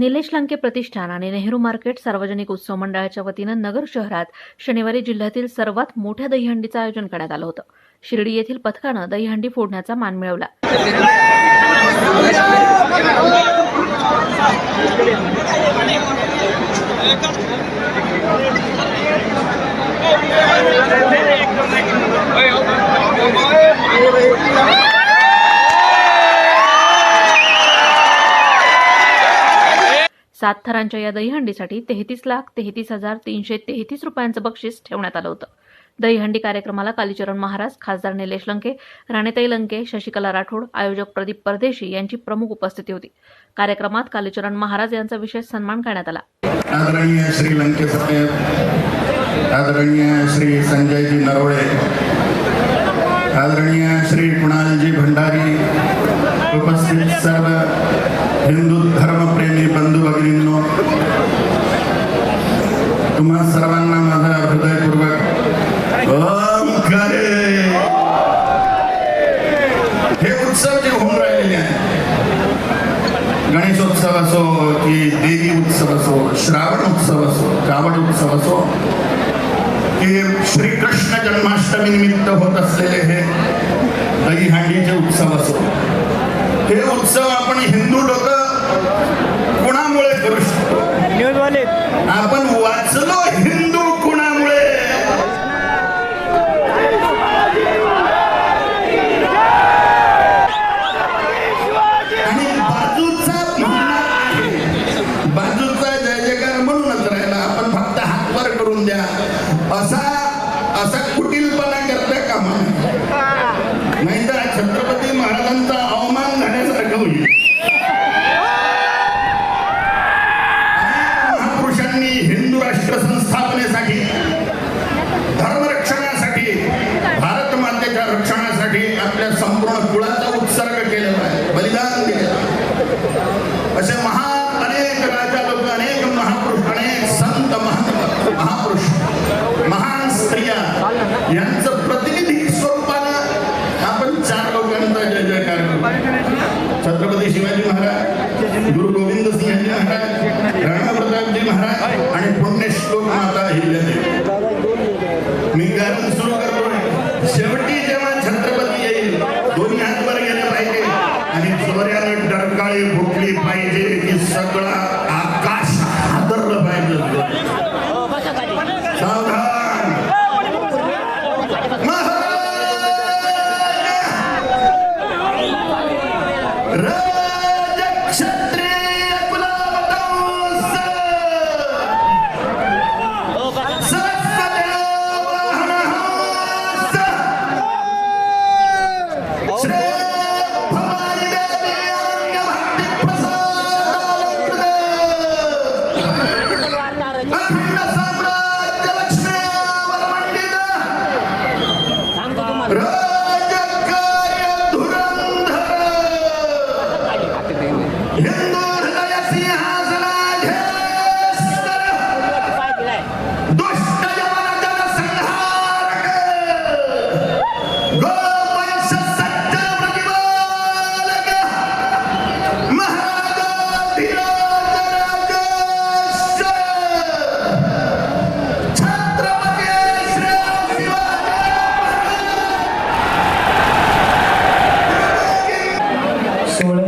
निलेश लंके प्रतिष्ठान आणि नेहरू मार्केट सार्वजनिक उत्सव मंडळाच्या वतीनं नगर शहरात शनिवारी जिल्ह्यातील सर्वात मोठ्या दहीहंडीचं आयोजन करण्यात आलं होतं. शिर्डी येथील पथकानं दहीहंडी फोडण्याचा मान मिळवला. सात थरांच्या या दहीहंडीसाठी तेहतीस लाख तेहतीस हजार तीनशे तेहतीस रुपयांचं बक्षीस ठेवण्यात आलं होतं. दहीहंडी कार्यक्रमाला कालीचरण महाराज खासदार निलेश लंके राणेताई लंके शशिकला राठोड आयोजक प्रदीप परदेशी यांची प्रमुख उपस्थिती होती. कार्यक्रमात कालीचरण महाराज यांचा विशेष सन्मान करण्यात आला. आदरणीय श्री लंके साहेब आदरणीय श्री संजयजी नरवळे आदरणीय श्री कुणालजी भंडारी उपस्थित सर्व हिंदू धर्मप्रेमी बंधू भगिनींनो तुम्हा सर्वांना माझा हृदयपूर्वक ओंकारे हे उत्सव जे होऊन राहिलेले आहेत गणेशोत्सव असो की देवी उत्सव असो श्रावण उत्सव असो कावड उत्सव असो की श्रीकृष्ण जन्माष्टमी निमित्त होत असलेले हे दहीहांडीचे उत्सव असो हे उत्सव आपण हिंदू लोक कुणामुळे करू शकतो? आपण वाचलो हिंदू असे महान अनेक राजा लोक अनेक महापुरुष अनेक संत महंत महापुरुष महान स्त्रिया यांचं प्रतिनिधी स्वरूपानं आपण चार लोकांचा जय जयकार छत्रपती शिवाजी महाराज गुरु गोविंद सिंहजी महाराज आणि डरकाळी फुटली पाहिजे की सगळा आकाश हादरलं पाहिजे.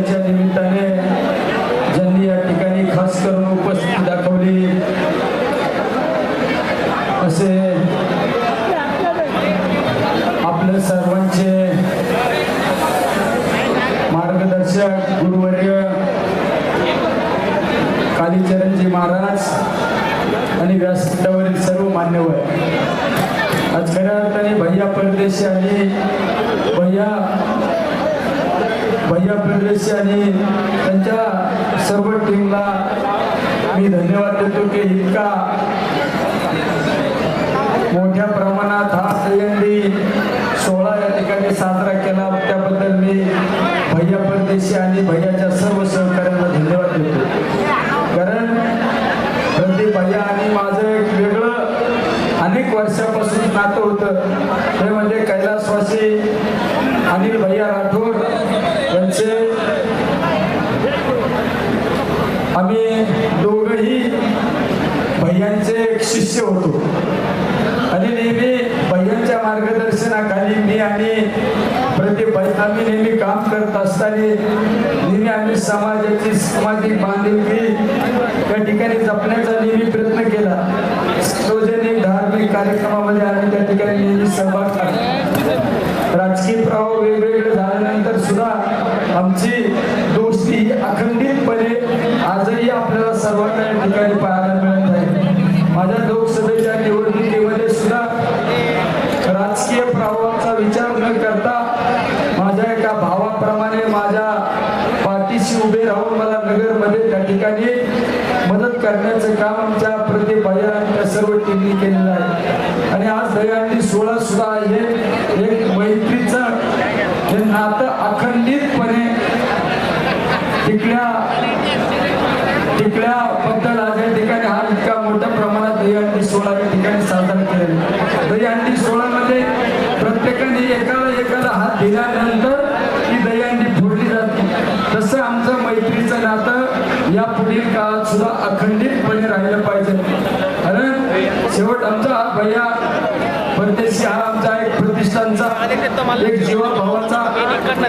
यांच्या निमित्ताने ज्यांनी या ठिकाणी खास करून उपस्थिती दाखवली. असे आपल्या सर्वांचे मार्गदर्शक गुरुवर्य कालीचरणजी महाराज आणि व्यासपीठावरील सर्व मान्यवर. आज खऱ्या अर्थाने भैया परदेशी आणि भैया भैया प्रदेश आणि त्यांच्या सर्व टीमला मी धन्यवाद देतो की इतका मोठ्या प्रमाणात हा दहीहंडी सोहळा या ठिकाणी साजरा केला. त्याबद्दल मी भैया परदेशी आणि भैयाच्या सर्व सहकार्यांना धन्यवाद देतो कारण प्रदीप भैया आणि माझं एक वेगळं अनेक वर्षापासून नातं होतं ते म्हणजे कैलासवासी अनिल भैया राठोड यांचे आम्ही एक शिष्य होतो. आणि नेहमी भैयांच्या मार्गदर्शनाखाली मी आणि प्रदीप आम्ही नेहमी काम करत असताना नेहमी आम्ही समाजाची सामाजिक बांधिलकी त्या ठिकाणी जपण्याचा नेहमी प्रयत्न केला. सार्वजनिक धार्मिक कार्यक्रमामध्ये आम्ही त्या ठिकाणी नेहमी सहभाग राजकीय प्रभाव वेगवेगळे झाल्यानंतर सुद्धा आमची दोस्ती अखंडितपणे आजही आपल्याला सर्वांना या ठिकाणी पाठीशी उभे राहून मला नगरमध्ये त्या ठिकाणी मदत करण्याचं काम आमच्या प्रतिभाया त्या सर्व टीमनी केलेलं आहे. आणि आज दहीहंडी सोळा सुद्धा हे एक मैत्रीचं हे नातं अखंडितपणे टिकल्या टिकल्याबद्दल आज या ठिकाणी हा इतका मोठ्या प्रमाणात दहीहंडी सोळा या ठिकाणी साजरा केलेला दहीहंडी सोहळ्यामध्ये प्रत्येकाने एकाला एकाला हात दिल्यानंतर ही दहीहंडी फोडली जाते तसं आमचं मैत्रीचं नातं या पुढील काळात सुद्धा अखंडितपणे राहिलं पाहिजे कारण शेवट आमचा हा भैया परदेशी हा आमचा एक प्रतिष्ठानचा एक जीवाभावाचा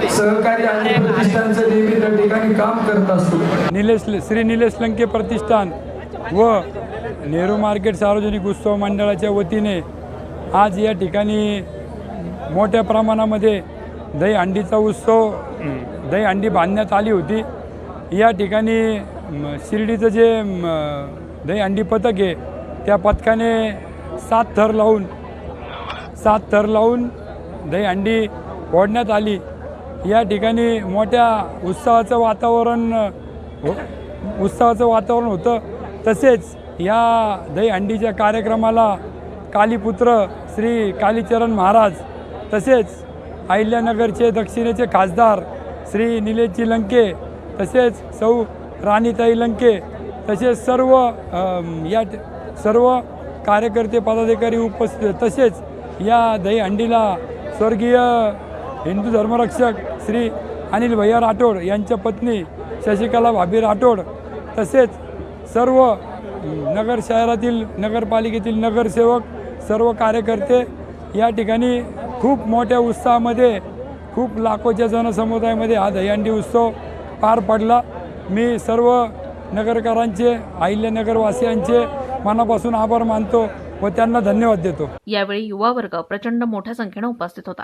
सहकारी आणि प्रतिष्ठानचं नेहमी त्या ठिकाणी काम करत असतो. निलेश श्री निलेश लंके प्रतिष्ठान व नेहरू मार्केट सार्वजनिक उत्सव मंडळाच्या वतीने आज या ठिकाणी मोठ्या प्रमाणामध्ये दहीहंडीचा उत्सव दहीहंडी बांधण्यात आली होती. या ठिकाणी शिर्डीचं जे दही दहीहंडी पथक आहे त्या पथकाने सात थर लावून सात थर लावून दहीहंडी फोडण्यात आली. या ठिकाणी मोठ्या उत्सवाचं वातावरण हो उत्सवाचं वातावरण होतं. तसेच या दहीहंडीच्या कार्यक्रमाला कालीपुत्र श्री कालीचरण महाराज तसेच अहिल्यानगरचे दक्षिणेचे खासदार श्री निलेशजी लंके तसेच सौ राणीताई लंके तसेच सर्व या सर्व कार्यकर्ते पदाधिकारी उपस्थित तसेच या दहीहंडीला स्वर्गीय हिंदू धर्मरक्षक श्री अनिल भैया राठोड यांच्या पत्नी शशिकला भाभी राठोड तसेच सर्व नगर शहरातील नगरपालिकेतील नगरसेवक सर्व कार्यकर्ते या ठिकाणी खूप मोठ्या उत्साहामध्ये खूप लाखोच्या जनसमुदायामध्ये हा दहीहंडी उत्सव पार पडला. मी सर्व नगरकरांचे अहिल्यानगरवासियांचे मनापासून आभार मानतो व त्यांना धन्यवाद देतो. यावेळी युवा वर्ग प्रचंड मोठ्या संख्येने उपस्थित होता.